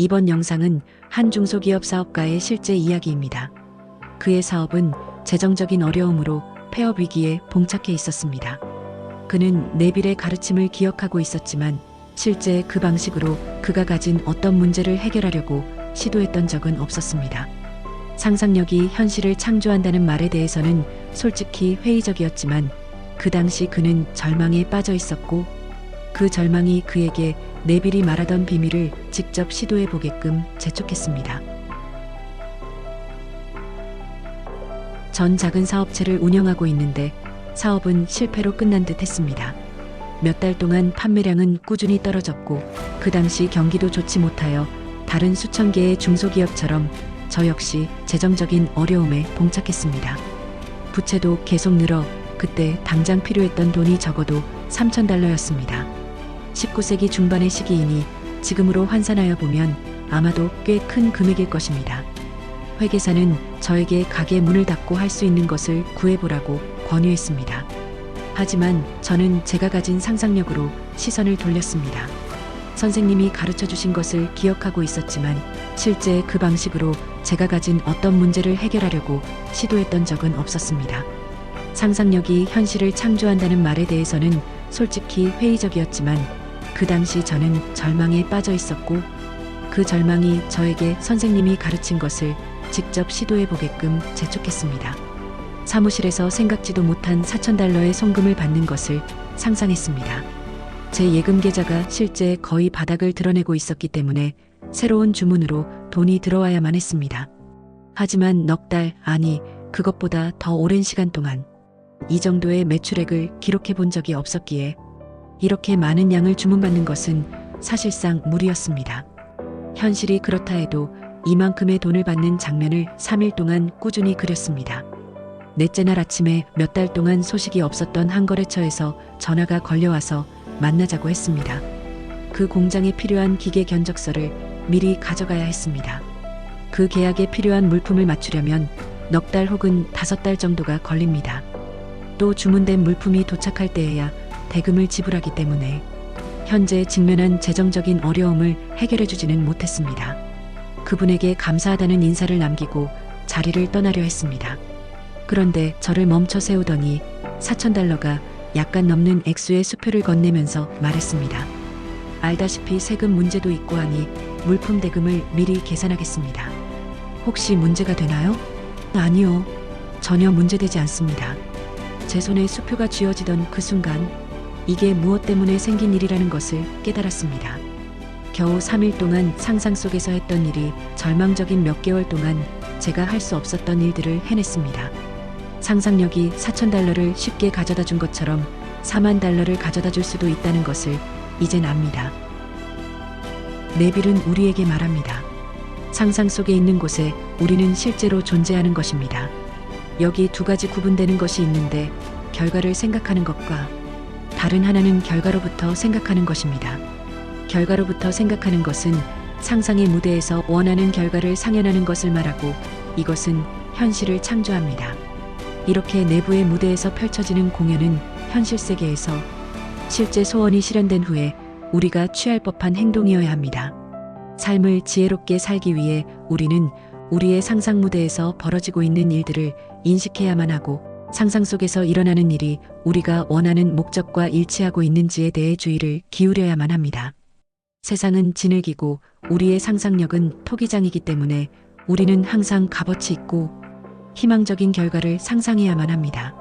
이번 영상은 한 중소기업 사업가의 실제 이야기입니다. 그의 사업은 재정적인 어려움으로 폐업 위기에 봉착해 있었습니다. 그는 네빌의 가르침을 기억하고 있었지만 실제 그 방식으로 그가 가진 어떤 문제를 해결하려고 시도했던 적은 없었습니다. 상상력이 현실을 창조한다는 말에 대해서는 솔직히 회의적이었지만 그 당시 그는 절망에 빠져 있었고 그 절망이 그에게 네빌이 말하던 비밀을 직접 시도해 보게끔 재촉했습니다. 전 작은 사업체를 운영하고 있는데 사업은 실패로 끝난 듯 했습니다. 몇 달 동안 판매량은 꾸준히 떨어졌고 그 당시 경기도 좋지 못하여 다른 수천 개의 중소기업처럼 저 역시 재정적인 어려움에 봉착했습니다. 부채도 계속 늘어 그때 당장 필요했던 돈이 적어도 3천 달러였습니다. 19세기 중반의 시기이니 지금으로 환산하여 보면 아마도 꽤 큰 금액일 것입니다. 회계사는 저에게 가게 문을 닫고 할 수 있는 것을 구해보라고 권유했습니다. 하지만 저는 제가 가진 상상력으로 시선을 돌렸습니다. 선생님이 가르쳐 주신 것을 기억하고 있었지만 실제 그 방식으로 제가 가진 어떤 문제를 해결하려고 시도했던 적은 없었습니다. 상상력이 현실을 창조한다는 말에 대해서는 솔직히 회의적이었지만 그 당시 저는 절망에 빠져 있었고 그 절망이 저에게 선생님이 가르친 것을 직접 시도해 보게끔 재촉했습니다. 사무실에서 생각지도 못한 4천 달러의 송금을 받는 것을 상상했습니다. 제 예금 계좌가 실제 거의 바닥을 드러내고 있었기 때문에 새로운 주문으로 돈이 들어와야만 했습니다. 하지만 넉 달, 아니, 그것보다 더 오랜 시간 동안 이 정도의 매출액을 기록해 본 적이 없었기에 이렇게 많은 양을 주문받는 것은 사실상 무리였습니다. 현실이 그렇다 해도 이만큼의 돈을 받는 장면을 3일 동안 꾸준히 그렸습니다. 넷째 날 아침에 몇 달 동안 소식이 없었던 한 거래처에서 전화가 걸려와서 만나자고 했습니다. 그 공장에 필요한 기계 견적서를 미리 가져가야 했습니다. 그 계약에 필요한 물품을 맞추려면 넉 달 혹은 다섯 달 정도가 걸립니다. 또 주문된 물품이 도착할 때에야 대금을 지불하기 때문에 현재 직면한 재정적인 어려움을 해결해 주지는 못했습니다. 그분에게 감사하다는 인사를 남기고 자리를 떠나려 했습니다. 그런데 저를 멈춰 세우더니 4천 달러가 약간 넘는 액수의 수표를 건네면서 말했습니다. 알다시피 세금 문제도 있고 하니 물품 대금을 미리 계산하겠습니다. 혹시 문제가 되나요? 아니요. 전혀 문제되지 않습니다. 제 손에 수표가 쥐어지던 그 순간 이게 무엇 때문에 생긴 일이라는 것을 깨달았습니다. 겨우 3일 동안 상상 속에서 했던 일이 절망적인 몇 개월 동안 제가 할 수 없었던 일들을 해냈습니다. 상상력이 4천 달러를 쉽게 가져다 준 것처럼 4만 달러를 가져다 줄 수도 있다는 것을 이젠 압니다. 네빌은 우리에게 말합니다. 상상 속에 있는 곳에 우리는 실제로 존재하는 것입니다. 여기 두 가지 구분되는 것이 있는데 결과를 생각하는 것과 다른 하나는 결과로부터 생각하는 것입니다. 결과로부터 생각하는 것은 상상의 무대에서 원하는 결과를 상연하는 것을 말하고 이것은 현실을 창조합니다. 이렇게 내부의 무대에서 펼쳐지는 공연은 현실 세계에서 실제 소원이 실현된 후에 우리가 취할 법한 행동이어야 합니다. 삶을 지혜롭게 살기 위해 우리는 우리의 상상 무대에서 벌어지고 있는 일들을 인식해야만 하고 상상 속에서 일어나는 일이 우리가 원하는 목적과 일치하고 있는지에 대해 주의를 기울여야만 합니다. 세상은 지늘기고 우리의 상상력은 토기장이기 때문에 우리는 항상 값어치 있고 희망적인 결과를 상상해야만 합니다.